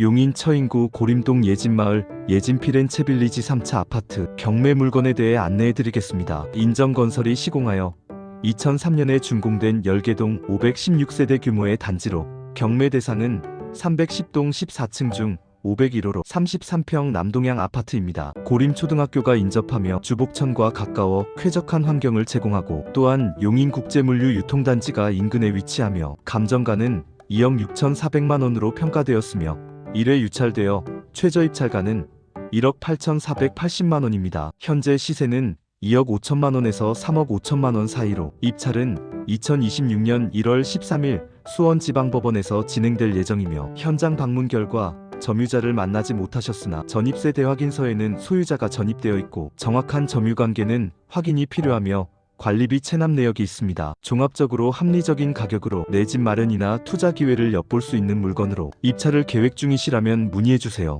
용인 처인구 고림동 예진마을 예진피렌체 빌리지 3차 아파트 경매 물건에 대해 안내해드리겠습니다. 인정건설이 시공하여 2003년에 준공된 열개동 516세대 규모의 단지로 경매 대상은 310동 14층 중 501호로 33평 남동향 아파트입니다. 고림초등학교가 인접하며 주복천과 가까워 쾌적한 환경을 제공하고 또한 용인국제물류 유통단지가 인근에 위치하며 감정가는 2억 6,400만 원으로 평가되었으며 1회 유찰되어 최저 입찰가는 1억 8,480만 원입니다. 현재 시세는 2억 5천만 원에서 3억 5천만 원 사이로 입찰은 2026년 1월 13일 수원지방법원에서 진행될 예정이며 현장 방문 결과 점유자를 만나지 못하셨으나 전입세 대확인서에는 소유자가 전입되어 있고 정확한 점유 관계는 확인이 필요하며 관리비 체납 내역이 있습니다. 종합적으로 합리적인 가격으로 내 집 마련이나 투자 기회를 엿볼 수 있는 물건으로 입찰을 계획 중이시라면 문의해 주세요.